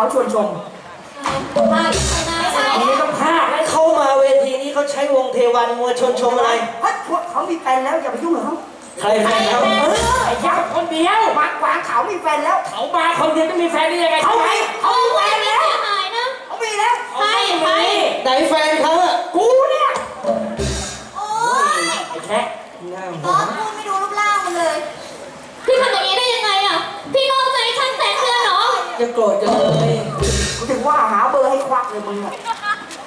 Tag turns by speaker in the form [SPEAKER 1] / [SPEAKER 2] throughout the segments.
[SPEAKER 1] าชวนชม
[SPEAKER 2] มาที่
[SPEAKER 1] อันนี้ต้องฆ่าให้
[SPEAKER 3] เข้ามาเวทีนี้เขาใช้วงเทวันมวยชนชมอะไร
[SPEAKER 1] ฮัดพวกเขามีแฟนแล้วอย่าไปยุ่งกับเขา
[SPEAKER 3] ใครแฟนเขา
[SPEAKER 1] เออไอ้ยักคนเดียวมากวางเขามีแฟนแล้ว
[SPEAKER 4] เขามาคนเดียวไม่มีแฟนได้ยังไง
[SPEAKER 1] เขามี
[SPEAKER 2] เขา
[SPEAKER 1] แฟนแล้ว
[SPEAKER 2] หายนะ
[SPEAKER 1] เขามีแล้ว
[SPEAKER 2] ใครใคร
[SPEAKER 3] ไหนแฟนเขาอะ
[SPEAKER 1] กูเนี่ย
[SPEAKER 2] โอ้ย
[SPEAKER 4] ไอ้แค่
[SPEAKER 2] ตอนพูไม่ดูรูปร่างมันเลยพี่ทำแบบนี้ได้ยังไงอะพี่นอกใจช่างแสนเพื่อนเหรอ
[SPEAKER 3] จะโกรธกัเลย
[SPEAKER 1] ว่าหาเบอร์ให้ควักเลยมึง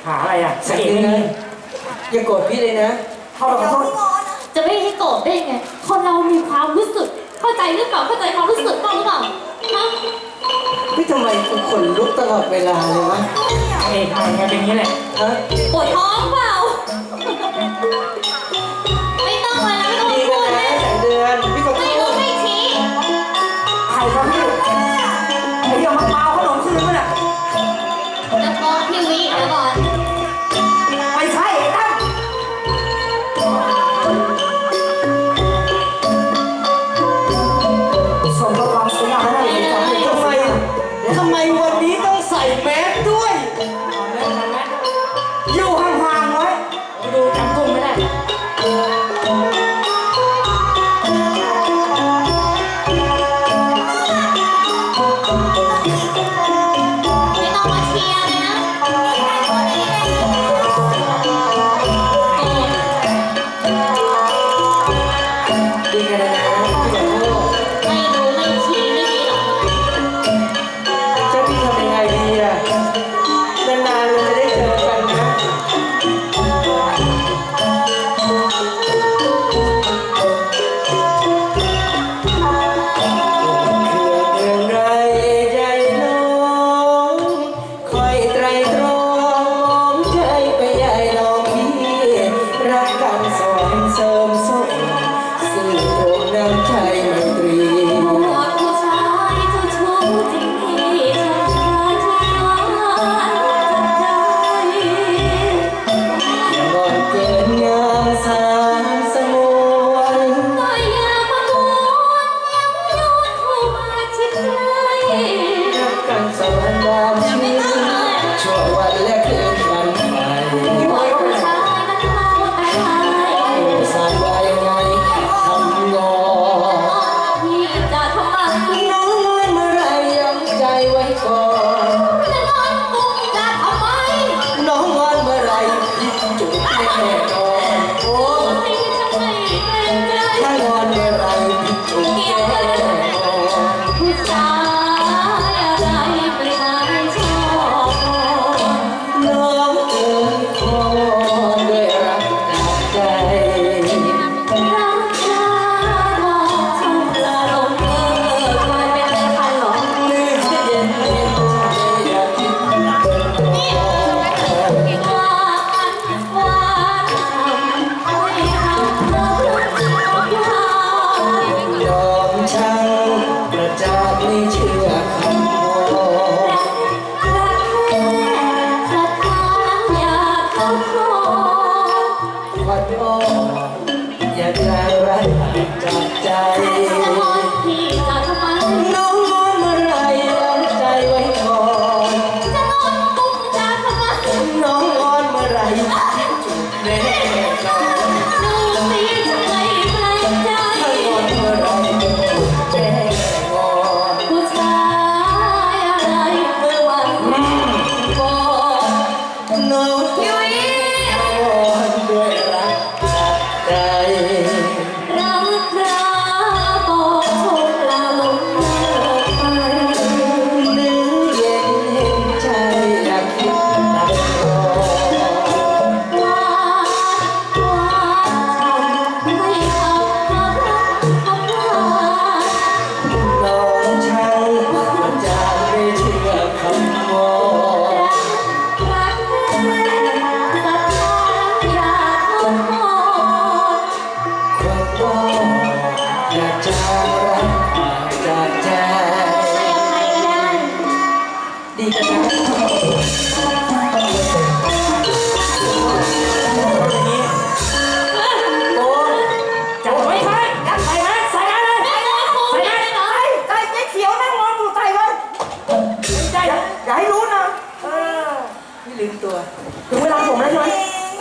[SPEAKER 4] หาอะไรอะ
[SPEAKER 3] สังเกตเลยอย่าโกรธพี่เลยนะ
[SPEAKER 1] เขาขอโทษ
[SPEAKER 2] จะไม่ให้โกรธได้ไง คนเรามีความรู้สึก เข้าใจหรือเปล่า เข้าใจความรู้สึกบ้างหรือเปล่าฮะ
[SPEAKER 3] พี่ทำไมคุณขนลุกตลอดเวลาเลยวะ
[SPEAKER 4] เอกมัน
[SPEAKER 2] เป็นอ
[SPEAKER 1] ย่างนี้
[SPEAKER 3] แห
[SPEAKER 2] ละ
[SPEAKER 3] ปว
[SPEAKER 2] ด
[SPEAKER 3] ท้องเป
[SPEAKER 2] ล่า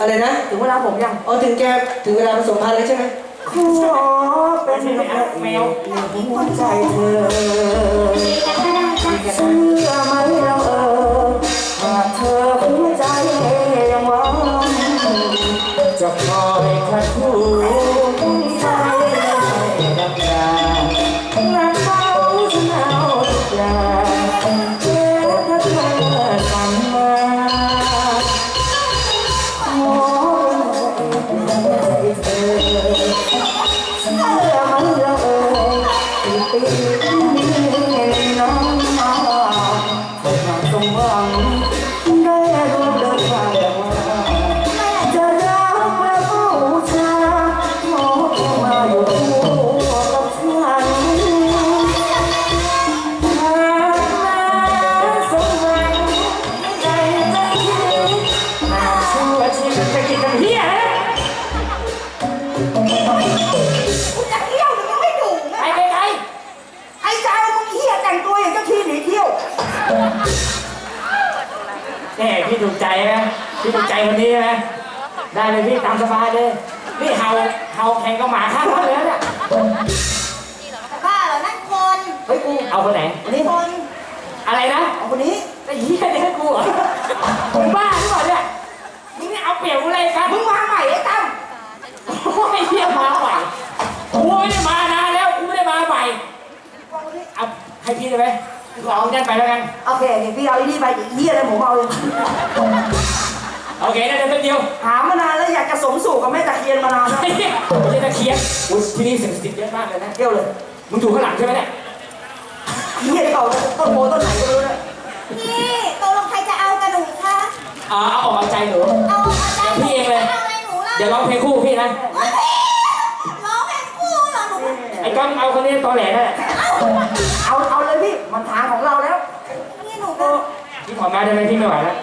[SPEAKER 2] อะ
[SPEAKER 3] ไรนะถึงเว
[SPEAKER 2] ลา
[SPEAKER 1] ผมยัง
[SPEAKER 3] อ๋อถึงแกถึงเวลาผสมพันธุ์แล้วใช่ไหม
[SPEAKER 1] ขอเป็นแมวหัวใจเธอเชื่อไหมเราเออหากเธอหัวใจยังหวัง
[SPEAKER 4] จะคอยคัดคู่ ใจคนนี้ไหมได้เลยพี่ตามสบายเลย นี่เฮาเฮาแข่งกับหมาข้างบ้านเลยนะเนี่ย
[SPEAKER 5] บ้าเหรอนั่นคน
[SPEAKER 1] เฮ้ยกู
[SPEAKER 4] เอาคนไหน
[SPEAKER 1] วันนี้
[SPEAKER 5] คน
[SPEAKER 4] อะไรนะ
[SPEAKER 1] เอาคนนี้
[SPEAKER 4] ไอ้เหี้ยเนี่ยกูเหรอมึงบ้าหรือเปล่าเนี่ยมึงนี่เอาเปรียบกูอะไรกัน
[SPEAKER 5] มึงมาใหม่ไอ้ตั้ม
[SPEAKER 4] โอ้ยเหี้ยมาใหม่กูไม่ได้มานานแล้วกูไม่ได้มาใหม่เอาให้พี่ได้ไหมลองนั่นไปแล้วกัน
[SPEAKER 1] โอเคเดี๋ยวพี่เอาไอ้นี่ไปอีกเฮียอะไรผมเอาเอง
[SPEAKER 4] โอเคได้เลยแป๊บเดียว
[SPEAKER 1] หามานานแล้วอยากจะสมสู่กับแม่ตะเคียนมานานแล้ว
[SPEAKER 4] ไอ้เหี้ยไม่ใช่ตะเคียนอุ๊ยที่นี่สิ่งศักดิ์สิทธิ์เยอะมากเลยนะ
[SPEAKER 1] เที่ยวเลย
[SPEAKER 4] มึงอยู่ข้างหลังใช่ไหมเนี่ย
[SPEAKER 1] เฮียที่เก่าต้นโพต้นไหนก็ไม่รู้เนี่ย
[SPEAKER 5] พี่ตกลงใครจะเอากระดูกคะ
[SPEAKER 4] อ่าเอาออกเอาใจหนู
[SPEAKER 5] เอาเอาใจ
[SPEAKER 4] เดี๋ยวพี่เองเลย
[SPEAKER 5] เอาอะไรหนูล่ะ
[SPEAKER 4] เดี๋ยวร้องเพลงคู่พี่นะ
[SPEAKER 5] เฮ้ยร้องเพลงคู่เหรอหนู
[SPEAKER 4] ไอ้ก้อนเอาคนนี้ตอแหลนั่นแหละ
[SPEAKER 1] เอาเอาเลยพี่มันทางของเราแล้ว
[SPEAKER 5] นี่หนูก็
[SPEAKER 4] พี่ขอมาได้ไหมพี่ไม่ไหวแล้ว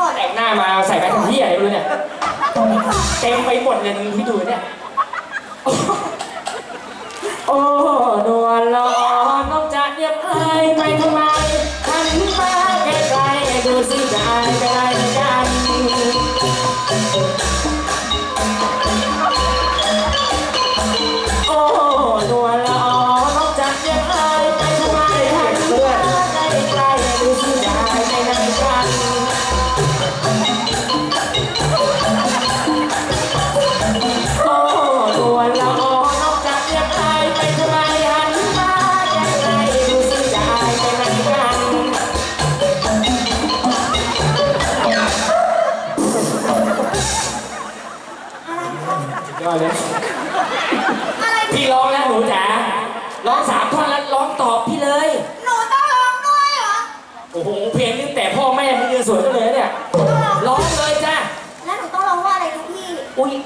[SPEAKER 5] ถอด
[SPEAKER 4] แต่งหน้ามาใส่แว่นทำเหี้ยอะไรไม่รู้เนี่ยเต็มไปหมดเลยที่ดูเนี่ย โอ้นวล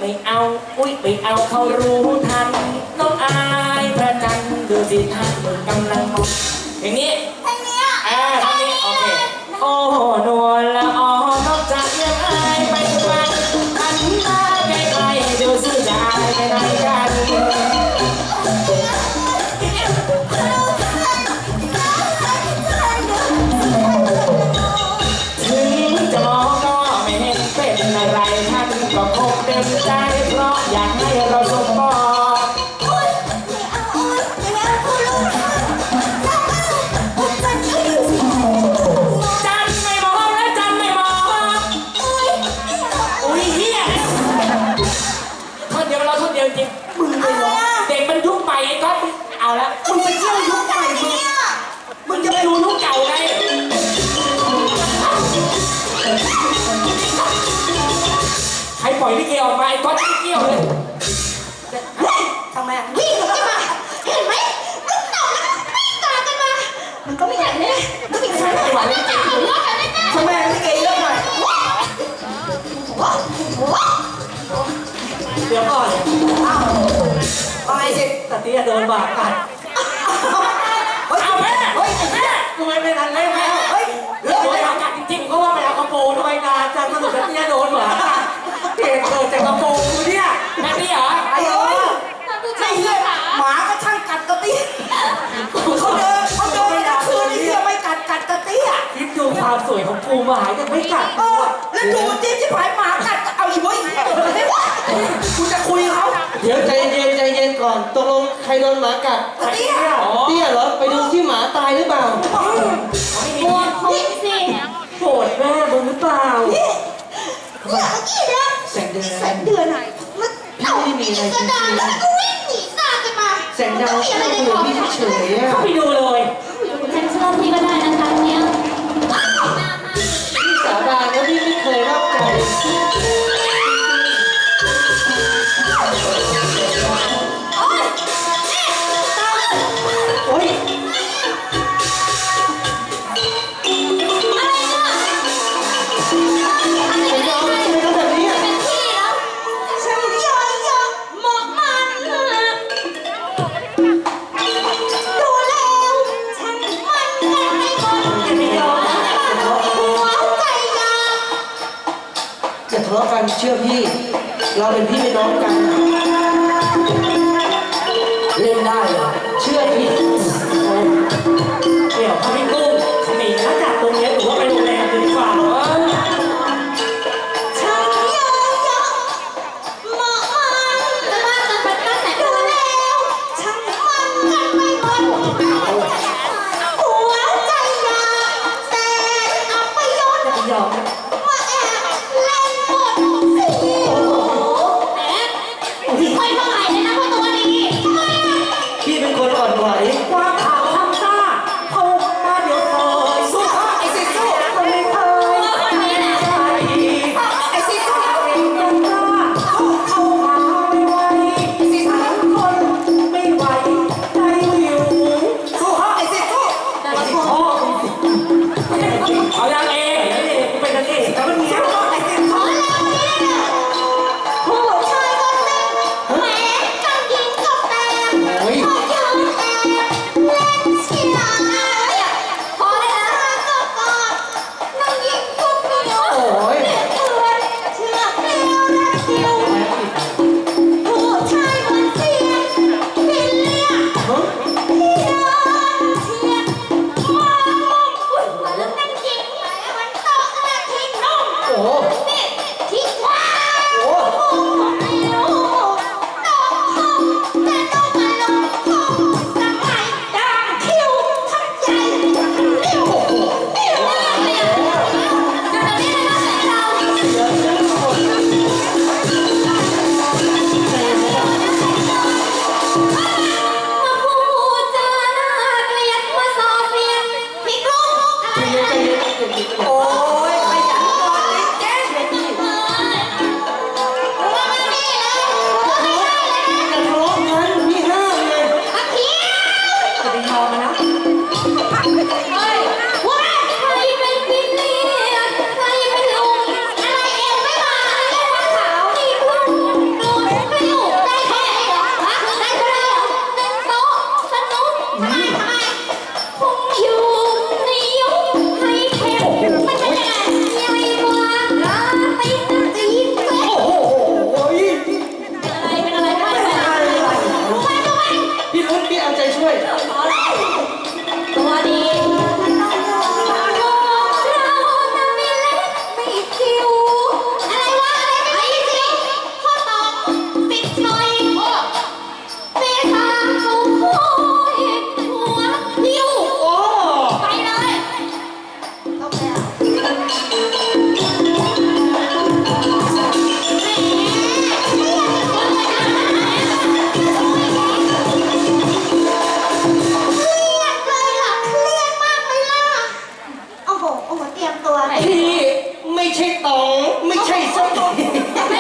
[SPEAKER 4] ไม่เอา อุ้ยไม่เอาเขารู้ทันน้องอายพระจันทร์ดูสิท่านกำลังมองอย่างนี้
[SPEAKER 5] เพลงเนี้ย
[SPEAKER 4] อ่าทางนี้โอเคโอ้นวลละออ เอาละมึง
[SPEAKER 1] ไป
[SPEAKER 4] เที่
[SPEAKER 1] ยวยุคใหม่มึง
[SPEAKER 4] มึงจะไปดูยุคเก่าไงใครปล่อยลิเกออกมาไอ้ก๊อฟไม่เกี่ยวเลย
[SPEAKER 1] ทำไมอะ
[SPEAKER 5] วิ่งเข้ามา เห็นไหมลูกเต่าแล้ววิ่งตามกันมา มันก็ไม่อยากเลยมันมีใครไม่ไหวเลยจ้ะหัวกันเลยจ้ะ
[SPEAKER 1] ทำไมลิเกเยอะหน่อย
[SPEAKER 5] หัวหัว
[SPEAKER 1] เดี๋ยวก่อน เอาไอ้เช็ตะเตี้ยโดนบาดกัดเฮ้ย
[SPEAKER 4] เอาแม่
[SPEAKER 1] เฮ้ยไอ้เนี่ยกูไม่เป็นอันเล่นแล้วเฮ้ย
[SPEAKER 4] เลิ
[SPEAKER 1] กเล
[SPEAKER 4] ยกัดจริงๆ
[SPEAKER 1] ก็ว่าไปเอากระโปรงทำไมนานจังสรุปตะเตี้ยโดนหมาเหตุเกิดจากกระโปรงกูเนี่ย
[SPEAKER 4] แม่นี่เหรอ
[SPEAKER 1] ไอ้เอ้ยไม่เหี้ยหมาก็ช่างกัดตะเตี้ยเขาเดินเขาเดินทั้งคืนไอ้เหี้ไม่กัดกัดตะเตี้ยคิดดู
[SPEAKER 4] ความสวยของกูหมายังไม่กัด
[SPEAKER 1] เออแล้วดูจิ๊บที่ผายหมากัดเอาอีโว่ไหวกูจะคุยเขา
[SPEAKER 6] เดี๋ยวใจเ่อนตกลงใครโดนหมากัด
[SPEAKER 1] เตี้ย
[SPEAKER 6] เตี้ยเหรอไปดูที่หมาตายหรือเปล่า
[SPEAKER 2] บวมคงสิ
[SPEAKER 4] โกรธแม่บนหรือเปล่า
[SPEAKER 5] อยากกินนะ
[SPEAKER 6] แสงเดื
[SPEAKER 2] อน
[SPEAKER 6] แสง
[SPEAKER 2] เดื
[SPEAKER 5] อนมันพี่ไม่มี
[SPEAKER 4] อะไรจริงๆแล้ว
[SPEAKER 5] ก็
[SPEAKER 2] วิ่ง
[SPEAKER 5] ห
[SPEAKER 4] นี
[SPEAKER 5] ซา
[SPEAKER 2] กัน
[SPEAKER 4] มา
[SPEAKER 2] แส
[SPEAKER 4] งดาวก็เล
[SPEAKER 5] ยพี่เฉยเข้าไปดู
[SPEAKER 2] เลย เชื่
[SPEAKER 6] อ
[SPEAKER 2] พี่ เรา
[SPEAKER 5] เป็
[SPEAKER 4] น
[SPEAKER 2] พี่เป็นน้องกั
[SPEAKER 5] น เตรียมตัว
[SPEAKER 6] พี่ไม่ใช่ตองไม่ใช่ส้ม แ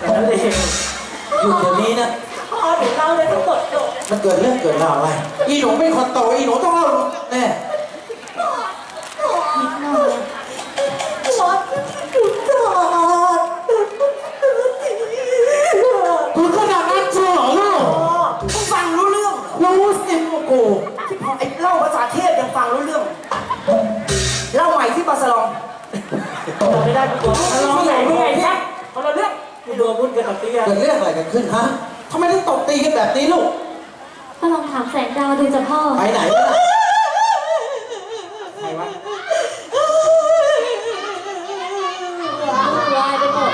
[SPEAKER 6] แต่นั่นเอ
[SPEAKER 3] ง
[SPEAKER 5] อยู่เดี๋
[SPEAKER 4] ย
[SPEAKER 3] ว
[SPEAKER 2] นี้
[SPEAKER 1] นะ
[SPEAKER 3] พ
[SPEAKER 4] อหนู
[SPEAKER 5] เล่า
[SPEAKER 4] เลย
[SPEAKER 1] ทั้ง
[SPEAKER 3] ห
[SPEAKER 4] มด
[SPEAKER 1] จบ
[SPEAKER 4] มัน
[SPEAKER 1] เกิด
[SPEAKER 4] เรื่องเกิดรา
[SPEAKER 1] วอะ
[SPEAKER 4] ไร อี
[SPEAKER 1] หนู
[SPEAKER 5] ไม่
[SPEAKER 1] นค
[SPEAKER 2] น
[SPEAKER 4] โต
[SPEAKER 1] อีหนูต้
[SPEAKER 4] อง
[SPEAKER 1] เล่าแน่นิ
[SPEAKER 3] ดหน่
[SPEAKER 1] อยหม
[SPEAKER 3] อหนู
[SPEAKER 1] จอด
[SPEAKER 3] คุณขนาดนั้นเชียวเหรอลูก
[SPEAKER 1] คุณฟังรู้เรื่องเหรอ
[SPEAKER 3] รู้สิโมโก
[SPEAKER 1] ที่พอไอ้เล่าภาษาเทพยังฟังรู้เรื่อง เล่าใหม่ที่บาสลองจำ
[SPEAKER 4] ไม่ได้กูบอกว่าลองไหน กับเตี
[SPEAKER 3] กิดเรื่องอะไรกันขึ้นฮะทำไมต้องตบตีกันแบบนี้ลูก
[SPEAKER 2] ก็ลองถามแสงดาวดูจ้ะพ่อ
[SPEAKER 3] ไปไหนวะ
[SPEAKER 4] ใครวะ
[SPEAKER 1] วายไปหมด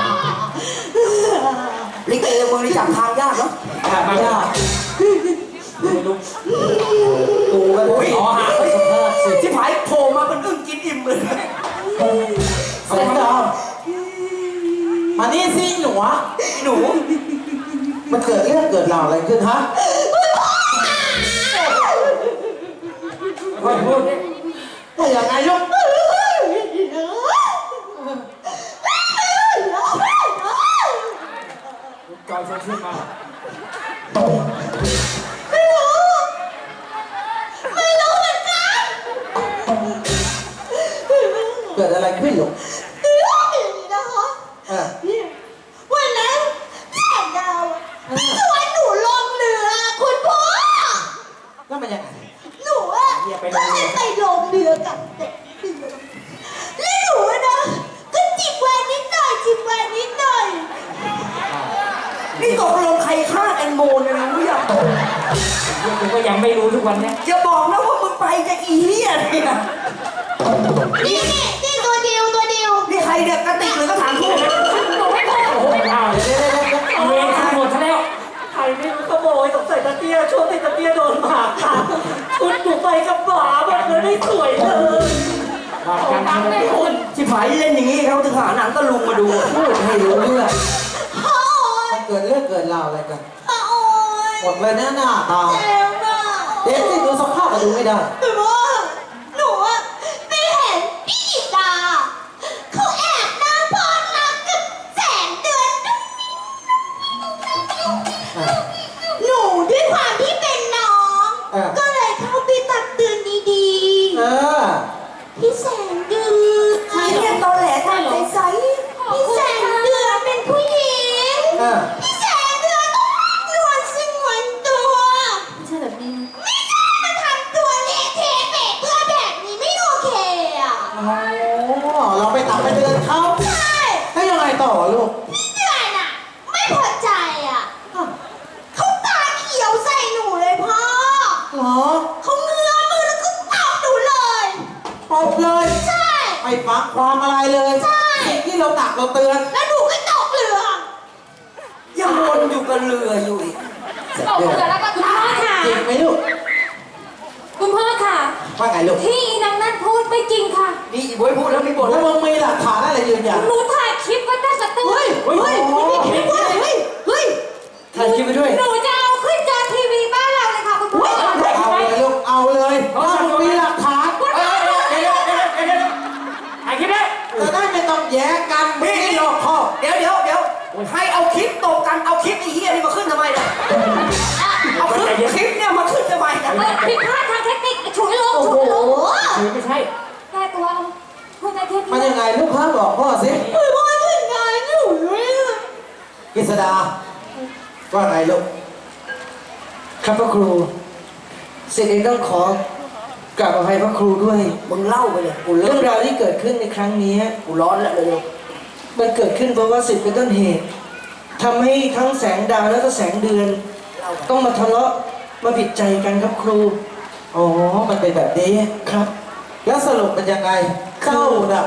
[SPEAKER 1] ลิงเตยมืองนี้จับทาง
[SPEAKER 3] ยากเนาะอะมายาก
[SPEAKER 1] ไม่รู้
[SPEAKER 3] กูก็
[SPEAKER 1] เลย
[SPEAKER 3] อ๋อฮะไปสภาพสิ
[SPEAKER 1] ที่ผายโผล่มาเป็นอึ้งกินอิ่มเลย
[SPEAKER 3] แสงดาวอันนี้สิหนู
[SPEAKER 1] นู
[SPEAKER 3] มันเกิดเรื่องเกิดราวอะไรขึ้นฮะ
[SPEAKER 1] ค่อยพูดดิ
[SPEAKER 3] ว่าอย่างไงลูก
[SPEAKER 1] โมเนี่ยนะรู้ยัง
[SPEAKER 4] กูก็ยังไม่รู้ทุกวันเนี้ย
[SPEAKER 1] จะบอกนะว่ามึงไปกับอีเหี้ยเนี่ย
[SPEAKER 5] นี่นี่นี่ตัวเดียวตัวเดียว
[SPEAKER 1] นี่ใครเนี่ยกระติกหรือกระถางทูบ
[SPEAKER 2] หนูไม่พอ
[SPEAKER 4] โอ้โหอ้าว
[SPEAKER 3] เดี๋ยวเดี๋ยวเดี๋ยวเดี๋ยว
[SPEAKER 4] เวรทั้งหมดซะแล้ว
[SPEAKER 1] ใครไม่รู้ขโมยสงสัยตะเตี้ยช่วงที่ตะเตี้ยโดนหมากัดคุณหนูไปกับหมาหมดเลยไม่สวยเลย
[SPEAKER 4] บาปกรรม
[SPEAKER 2] ตัง
[SPEAKER 4] ทั้ง
[SPEAKER 2] ไม่
[SPEAKER 4] หม
[SPEAKER 2] คุ
[SPEAKER 4] ด
[SPEAKER 2] ณ
[SPEAKER 1] ชิบหายเล่นอย่างนี้เขาถึงหาหนังตะลุงมาดู
[SPEAKER 3] พูดให้รู้เรื่อง
[SPEAKER 5] พ่อโอ๊ย
[SPEAKER 3] มันเกิดเรื่องเกิดราวอะไรกัน
[SPEAKER 5] พ่อโอ๊ย
[SPEAKER 3] หมดเลยนะหน้าตา
[SPEAKER 5] เจ็บอะ
[SPEAKER 3] เด็กที่ดูสภาพมาดูไม่ได้
[SPEAKER 5] หนูว่า เราตักเราเตื
[SPEAKER 3] อน แล้ว
[SPEAKER 5] เฮ้
[SPEAKER 3] ยไม่
[SPEAKER 1] ใช่
[SPEAKER 2] แก้ตัวเอาพูดในเทป
[SPEAKER 3] มัน
[SPEAKER 2] นี้
[SPEAKER 3] ยังไงลูกค้าบอกพ่อสิ
[SPEAKER 5] ไม่ว่าถึงงานหนูเลยอะ
[SPEAKER 3] กฤษดา ว่าไงลูก
[SPEAKER 6] ครับพระครูสิ่งนี้ต้องขอกราบอภัยพระครูด้วย
[SPEAKER 1] มึงเล่าไปเลยกูเลิ
[SPEAKER 6] เรื่อกงราวที่เกิดขึ้นในครั้งนี้
[SPEAKER 1] กูร้อนแล้วเลย
[SPEAKER 6] มันเกิดขึ้นเพราะว่าสิทธิ์เป็นต้นเหตุทำให้ทั้งแสงดาวและก็แสงเดือนต้องมาทะเลาะมาผิดใจกันครับครู
[SPEAKER 3] อ๋อ มันเป็นแบบนี้
[SPEAKER 6] ครับ
[SPEAKER 3] แล้วสรุปเป็นยังไงเจ้าน่ะ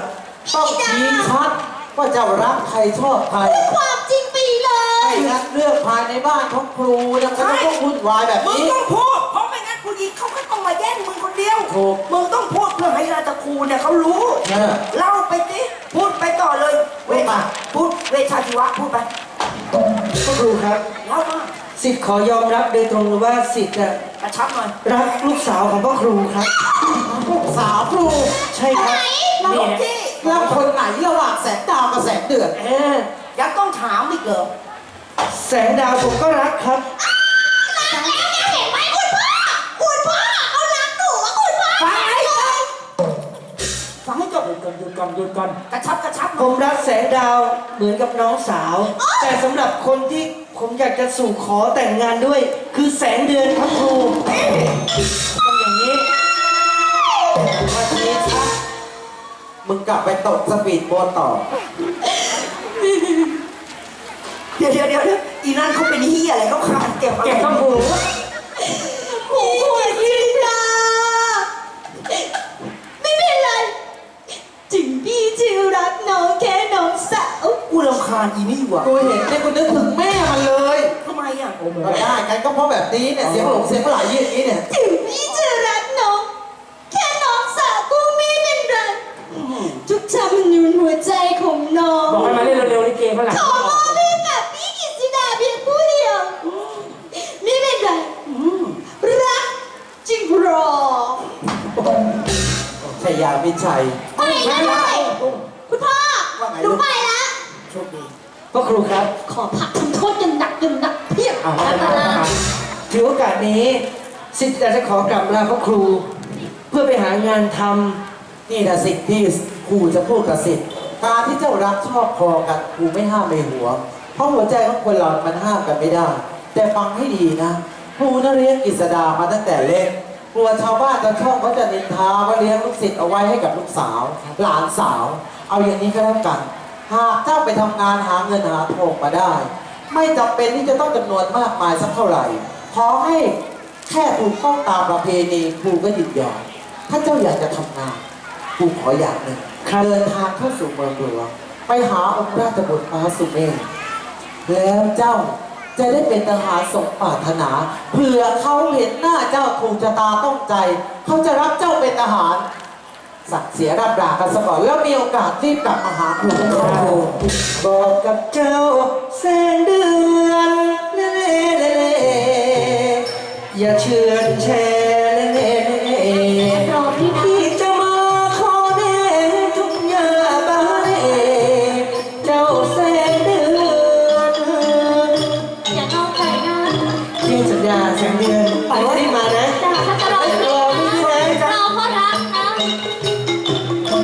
[SPEAKER 3] ต้องชี้ชัดว่าเจ้ารักใครชอบใคร
[SPEAKER 5] ความจริงไปเล
[SPEAKER 3] ไม่
[SPEAKER 5] ย
[SPEAKER 3] งั้นเรื่องภายในบ้านของครูนะมันก็ต้องวุ่นวายแบบ
[SPEAKER 1] มึง
[SPEAKER 3] นี้
[SPEAKER 1] ต้องพูด เพราะไม่งั้นผู้หญิงเขาก็ต้องมาแย่งมึงคนเดียว
[SPEAKER 3] ถูก
[SPEAKER 1] มึงต้องพูดเพื่อให้ราชครูเนี่ยเขารู้
[SPEAKER 3] เออ
[SPEAKER 1] เล่าไปสิ พูดไปต่อเลย เวท
[SPEAKER 3] พูดมา
[SPEAKER 1] พูดเวชชาชีวะพูดไป
[SPEAKER 6] พระครูครับ
[SPEAKER 1] เล่ามา
[SPEAKER 6] สิทธิ์ขอยอมรับโดยตรงเลยว่าสิทธิ์น่ะ
[SPEAKER 1] กระชับหน่อย
[SPEAKER 6] รักลูกสาวของพ่อครูครับ
[SPEAKER 3] ลูกสาวครู
[SPEAKER 6] ใช่ครับ
[SPEAKER 1] เล่าที่
[SPEAKER 3] แล้วคนไหนระหว่างแสงดาวกับแสงเดือน
[SPEAKER 6] เออ
[SPEAKER 1] ยังต้องถามอีกเหรอ
[SPEAKER 6] แสงดาวผมก็รักครับ
[SPEAKER 5] แล้วเนี่ยเห็นไหมคุณพ่อคุณพ่อเอารักหนูว่าคุณพ่อ
[SPEAKER 1] ฟังให้จบฟังให้จบ
[SPEAKER 4] หยุดก่อนหยุดก่อนหยุดก่อน
[SPEAKER 1] กระชับกระชับห
[SPEAKER 6] ผ
[SPEAKER 1] น่อย
[SPEAKER 6] มรักแสงดาวเหมือนกับน้องสาว แต่สำหรับคนที่ ผมอยากจะสู่ขอแต่งงานด้วย คือแสงเดือนครับครู
[SPEAKER 4] ต้องอย่างนี้
[SPEAKER 3] มาชี้ชัดมึงกลับไปตกสปีดโบ๊ทต่อ
[SPEAKER 1] เดี๋ยวเดี๋ยวเดี๋ยวเดี๋ยวอีนั่นเขาเป็นเฮียอะไรเขาขาดเก็บอะไร
[SPEAKER 4] เก็บต้องหู
[SPEAKER 5] พี่าว
[SPEAKER 1] กูรำคาญอีนี่ว่ะ
[SPEAKER 3] กูเห็นเนี่ยกูนึกถึงแม่มันเลย
[SPEAKER 1] ทำไมอะ
[SPEAKER 3] ก็ได้กันก็เพราะแบบนี้เนี่ยเสียงหลงเสียงไหลยืดอย่างนี้เนี่ย
[SPEAKER 5] ถึงพี่จะรักน้อง แค่น้องสาวก็ไม่เป็นไรทุกชามันอยู่ในหัวใจของน้อง
[SPEAKER 4] บอกให้มาเล่นเร็วๆลิเกข้างหลัง
[SPEAKER 5] ขอมอบให้กับพี่กิษดาเพียงผู้เดียวไม่เป็นไรรักจริงหรอ
[SPEAKER 3] ชัยยามิชัย
[SPEAKER 5] ไปนะเลยคุณพ่อ
[SPEAKER 3] ว่าไง
[SPEAKER 5] หนู
[SPEAKER 3] ลูก
[SPEAKER 5] ไปละ
[SPEAKER 3] โชคดี
[SPEAKER 6] พ่อครูครับ
[SPEAKER 5] ขอพักทำโทษยังหนักยังหนักเพียบ
[SPEAKER 4] อะ
[SPEAKER 5] แล้วก็ลา
[SPEAKER 6] ถือโอกาสนี้สิทธิ์อยากจะขอกลับลาพ่อครู เพื่อไปหางานท
[SPEAKER 3] นี่นะสิ่งที่ครูจะพูดกับสิทธิ์การที่เจ้ารักชอบพอกันครูไม่ห้ามไม่หัวงเพราะหัวใจของคนเรา มันห้ามกันไม่ได้ แต่ฟังให้ดีนะครูน่ะเลี้ยงกิษดามาตั้งแต่เล็กกลัวชาวบ้านชาวช่องเขาจะนินทาว่าเลี้ยงลูกศิษย์เอาไว้ให้กับลูกสาว หลานสาว เอาอย่างนี้ก็แล้วกัน หากเจ้าไปทำงานหาเงินหาทองมาได้ ไม่จำเป็นที่จะต้องจำนวนมากมายสักเท่าไหร่ ขอให้แค่ถูกต้องตามประเพณีครูก็ยินยอมถ้าเจ้าอยากจะทำงานครูขออย่างหนึ่งเดินทางเข้าสู่เมืองหลวงไปหาองค์ราชบุตรฟ้าสุเมธแล้วเจ้าจะได้เป็นทหารสมปรารถนาเผื่อเขาเห็นหน้าเจ้าถูกชะตาต้องใจ เขาจะรับเจ้าเป็นทหาร สักเสียรับรากันซะก่อนแล้วมีโอกาสที่กลับมาหาคุณครั
[SPEAKER 6] บบอกกับเจ้าแสงเดือนเล่เล่อย่าเชื่อนแช่